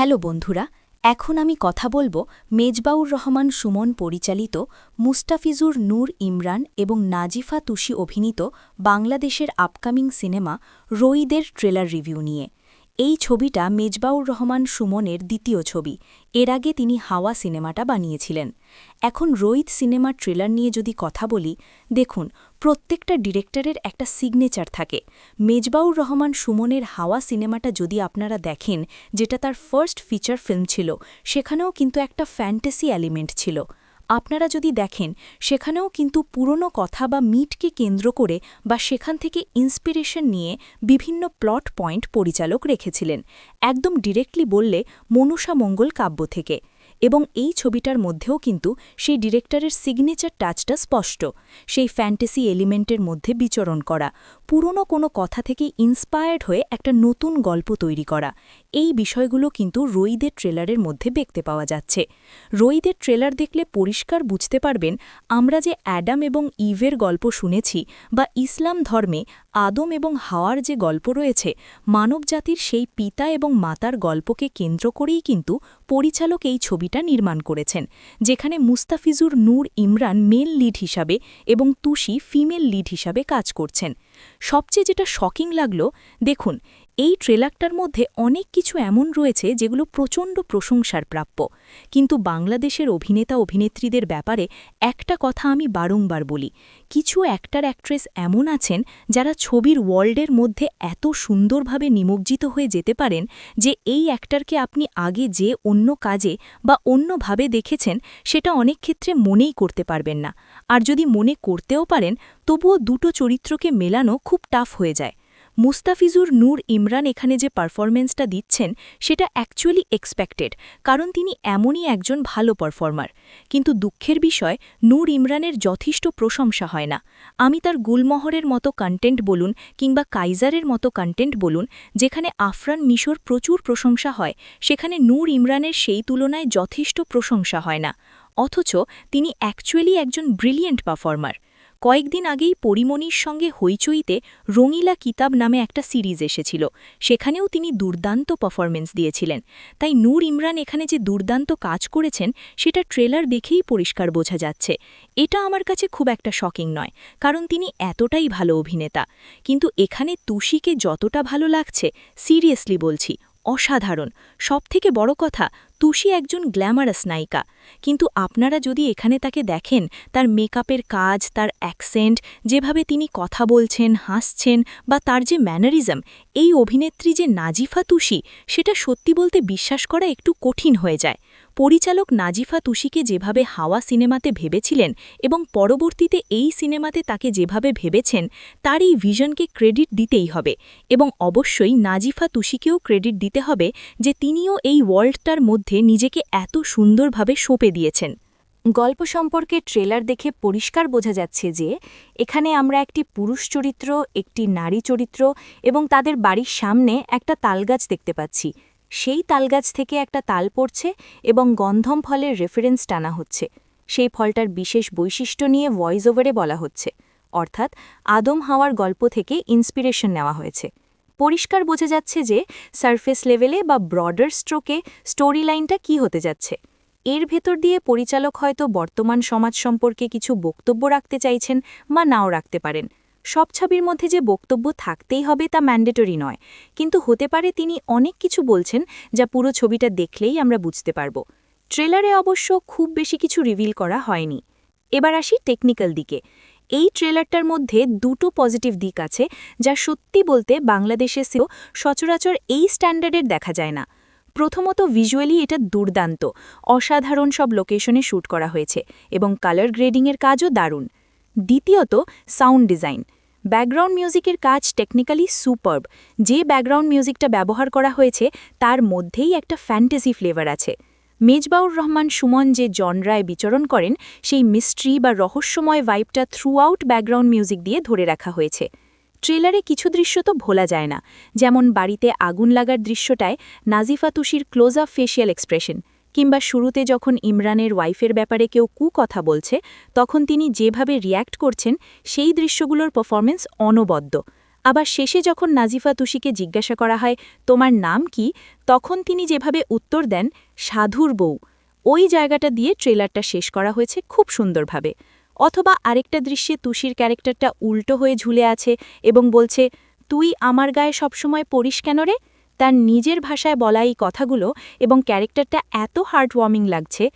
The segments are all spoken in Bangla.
হ্যালো বন্ধুরা, এখন আমি কথা বলব মেজবাউর রহমান সুমন পরিচালিত মুস্তাফিজুর নূর ইমরান এবং নাজিফা তুষি অভিনীত বাংলাদেশের আপকামিং সিনেমা রইদের ট্রেলার রিভিউ নিয়ে। এই ছবিটা মেজবাউর রহমান সুমনের দ্বিতীয় ছবি। এর আগে তিনি হাওয়া সিনেমাটা বানিয়েছিলেন। এখন রোহিত সিনেমার ট্রেলার নিয়ে যদি কথা বলি, দেখুন, প্রত্যেকটা ডিরেক্টরের একটা সিগনেচার থাকে। মেজবাউর রহমান সুমনের হাওয়া সিনেমাটা যদি আপনারা দেখেন, যেটা তার ফার্স্ট ফিচার ফিল্ম ছিল, সেখানেও কিন্তু একটা ফ্যান্টাসি এলিমেন্ট ছিল। আপনারা যদি দেখেন, সেখানেও কিন্তু পুরনো কথা বা মিটকে কেন্দ্র করে বা সেখান থেকে ইন্সপিরেশন নিয়ে বিভিন্ন প্লট পয়েন্ট পরিচালক রেখেছিলেন। একদম ডিরেক্টলি বললে মনুষা মঙ্গল কাব্য থেকে। এবং এই ছবিটার মধ্যেও কিন্তু সেই ডিরেক্টরের সিগনেচার টাচটা স্পষ্ট। সেই ফ্যান্টাসি এলিমেন্টের মধ্যে বিচরণ করা। পুরনো কোনো কথা থেকে ইন্সপায়ার্ড হয়ে একটা নতুন গল্প তৈরি করা। এই বিষয়গুলো কিন্তু রইদের ট্রেলারের মধ্যে দেখতে পাওয়া যাচ্ছে। রইদের ট্রেলার দেখলে পরিষ্কার বুঝতে পারবেন, আমরা যে অ্যাডাম এবং ইভের গল্প শুনেছি বা ইসলাম ধর্মে আদম এবং হাওয়ার যে গল্প রয়েছে, মানবজাতির সেই পিতা এবং মাতার গল্পকে কেন্দ্র করেই কিন্তু পরিচালক এই ছবিটা নির্মাণ করেছেন, যেখানে মুস্তাফিজুর নূর ইমরান মেল লিড হিসাবে এবং তুষি ফিমেল লিড হিসাবে কাজ করছেন। সবচেয়ে যেটা শকিং লাগল, দেখুন এই ট্রেলারটার মধ্যে অনেক কিছু এমন রয়েছে যেগুলো প্রচণ্ড প্রশংসার প্রাপ্য। কিন্তু বাংলাদেশের অভিনেতা অভিনেত্রীদের ব্যাপারে একটা কথা আমি বারংবার বলি। কিছু অ্যাক্টার অ্যাক্ট্রেস এমন আছেন যারা ছবির ওয়ার্ল্ডের মধ্যে এত সুন্দরভাবে নিমজ্জিত হয়ে যেতে পারেন যে এই অ্যাক্টারকে আপনি আগে যে অন্য কাজে বা অন্যভাবে দেখেছেন সেটা অনেক ক্ষেত্রে মনেই করতে পারবেন না। আর যদি মনে করতেও পারেন, তবুও দুটো চরিত্রকে মেলানো খুব টাফ হয়ে যায়। মুস্তাফিজুর নূর ইমরান এখানে যে পারফরমেন্সটা দিচ্ছেন, সেটা অ্যাকচুয়ালি এক্সপেক্টেড কারণ তিনি এমনই একজন ভালো পারফর্মার কিন্তু দুঃখের বিষয়, নূর ইমরানের যথেষ্ট প্রশংসা হয় না। আমি তার গুলমহরের মতো কন্টেন্ট বলুন কিংবা কাইজারের মতো কন্টেন্ট বলুন, যেখানে আফরান মিশর প্রচুর প্রশংসা হয়, সেখানে নূর ইমরানের সেই তুলনায় যথেষ্ট প্রশংসা হয় না। অথচ তিনি অ্যাকচুয়ালি একজন ব্রিলিয়েন্ট পারফর্মার কয়েকদিন আগেই পরিমণির সঙ্গে হইচইতে রঙিলা কিতাব নামে একটা সিরিজ এসেছিল। সেখানেও তিনি দুর্দান্ত পারফরমেন্স দিয়েছিলেন। তাই নূর ইমরান এখানে যে দুর্দান্ত কাজ করেছেন, সেটা ট্রেলার দেখেই পরিষ্কার বোঝা যাচ্ছে। এটা আমার কাছে খুব একটা শকিং নয়, কারণ তিনি এতটাই ভালো অভিনেতা। কিন্তু এখানে তুষিকে যতটা ভালো লাগছে, সিরিয়াসলি বলছি, অসাধারণ। সবথেকে বড় কথা তুষি একজন গ্ল্যামারাস নায়িকা। কিন্তু আপনারা যদি এখানে তাকে দেখেন, তার মেকআপের কাজ, তার অ্যাকসেন্ট, যেভাবে তিনি কথা বলছেন, হাসছেন বা তার যে ম্যানারিজম, এই অভিনেত্রী যে নাজিফা তুষি, সেটা সত্যি বলতে বিশ্বাস করা একটু কঠিন হয়ে যায়। পরিচালক নাজিফা তুষিকে যেভাবে হাওয়া সিনেমাতে ভেবেছিলেন এবং পরবর্তীতে এই সিনেমাতে তাকে যেভাবে ভেবেছেন, তার এই ভিশনকে ক্রেডিট দিতেই হবে এবং অবশ্যই নাজিফা তুষিকেও ক্রেডিট দিতে হবে যে তিনিও এই ওয়ার্ল্ডটার মধ্যে নিজেকে এত সুন্দরভাবে সঁপে দিয়েছেন। গল্প সম্পর্কে ট্রেলার দেখে পরিষ্কার বোঝা যাচ্ছে যে, এখানে আমরা একটি পুরুষ চরিত্র, একটি নারী চরিত্র এবং তাদের বাড়ির সামনে একটা তালগাছ দেখতে পাচ্ছি। সেই তালগাছ থেকে একটা তাল পড়ছে এবং গন্ধম ফলের রেফারেন্স টানা হচ্ছে। সেই ফলটার বিশেষ বৈশিষ্ট্য নিয়ে ভয়েস ওভারে বলা হচ্ছে। অর্থাৎ আদম হাওয়ার গল্প থেকে ইন্সপিরেশন নেওয়া হয়েছে। পরিষ্কার বোঝা যাচ্ছে যে সারফেস লেভেলে বা ব্রডার স্ট্রোকে স্টোরি লাইনটা কী হতে যাচ্ছে। এর ভেতর দিয়ে পরিচালক হয়তো বর্তমান সমাজ সম্পর্কে কিছু বক্তব্য রাখতে চাইছেন বা নাও রাখতে পারেন। সব ছবির মধ্যে যে বক্তব্য থাকতেই হবে তা ম্যান্ডেটরি নয়, কিন্তু হতে পারে তিনি অনেক কিছু বলছেন যা পুরো ছবিটা দেখলেই আমরা বুঝতে পারব। ট্রেলারে অবশ্য খুব বেশি কিছু রিভিল করা হয়নি। এবার আসি টেকনিক্যাল দিকে। এই ট্রেলারটার মধ্যে দুটো পজিটিভ দিক আছে, যা সত্যি বলতে বাংলাদেশে সেও সচরাচর এই স্ট্যান্ডার্ডের দেখা যায় না। প্রথমত ভিজুয়ালি এটা দুর্দান্ত, অসাধারণ সব লোকেশনে শ্যুট করা হয়েছে এবং কালার গ্রেডিংয়ের কাজও দারুণ। দ্বিতীয়ত, সাউন্ড ডিজাইন। ব্যাকগ্রাউন্ড মিউজিকের কাজ টেকনিক্যালি সুপারব। যে ব্যাকগ্রাউন্ড মিউজিকটা ব্যবহার করা হয়েছে, তার মধ্যেই একটা ফ্যান্টাসি ফ্লেভার আছে। মেজবাউর রহমান সুমন যে জনরায় বিচরণ করেন, সেই মিস্ট্রি বা রহস্যময় ভাইবটা থ্রু আউট ব্যাকগ্রাউন্ড মিউজিক দিয়ে ধরে রাখা হয়েছে। ট্রেলারে কিছু দৃশ্য তো ভোলা যায় না, যেমন বাড়িতে আগুন লাগার দৃশ্যটায় নাজিফা তুষির ক্লোজ আপ ফেশিয়াল এক্সপ্রেশন কিংবা শুরুতে যখন ইমরানের ওয়াইফের ব্যাপারে কেউ কু কথা বলছে, তখন তিনি যেভাবে রিয়্যাক্ট করছেন, সেই দৃশ্যগুলোর পারফরমেন্স অনবদ্য। আবার শেষে যখন নাজিফা তুষিকে জিজ্ঞাসা করা হয়, তোমার নাম কি? তখন তিনি যেভাবে উত্তর দেন, সাধুর বউ। ওই জায়গাটা দিয়ে ট্রেলারটা শেষ করা হয়েছে খুব সুন্দরভাবে। অথবা আরেকটা দৃশ্যে তুষির ক্যারেক্টারটা উল্টো হয়ে ঝুলে আছে এবং বলছে, তুই আমার গায়ে সবসময় পড়িস কেন রে? তার নিজের ভাষায় বলা এই কথাগুলো এবং ক্যারেক্টারটা এত হার্টওয়ার্মিং লাগছে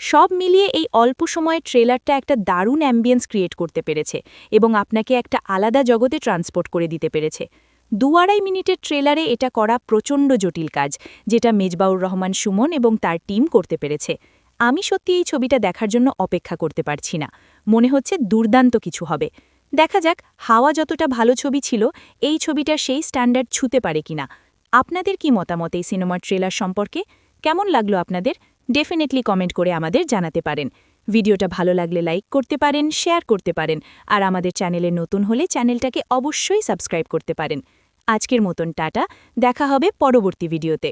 সব মিলিয়ে এই অল্প সময়ে ট্রেলারটা একটা দারুণ অ্যাম্বিয়েন্স ক্রিয়েট করতে পেরেছে এবং আপনাকে একটা আলাদা জগতে ট্রান্সপোর্ট করে দিতে পেরেছে। দু আড়াই মিনিটের ট্রেলারে এটা করা প্রচণ্ড জটিল কাজ, যেটা মেজবাউর রহমান সুমন এবং তার টিম করতে পেরেছে। আমি সত্যি এই ছবিটা দেখার জন্য অপেক্ষা করতে পারছি না। মনে হচ্ছে দুর্দান্ত কিছু হবে। দেখা যাক, হাওয়া যতটা ভালো ছবি ছিল, এই ছবিটা সেই স্ট্যান্ডার্ড ছুতে পারে কিনা। আপনাদের কি মতামত এই সিনেমার ট্রেলার সম্পর্কে? কেমন লাগল আপনাদের? ডেফিনেটলি কমেন্ট করে আমাদের জানাতে পারেন। ভিডিওটা ভালো লাগলে লাইক করতে পারেন শেয়ার করতে পারেন, আর আমাদের চ্যানেলে নতুন হলে চ্যানেলটাকে অবশ্যই সাবস্ক্রাইব করতে পারেন। আজকের মতন টাটা, দেখা হবে পরবর্তী ভিডিওতে।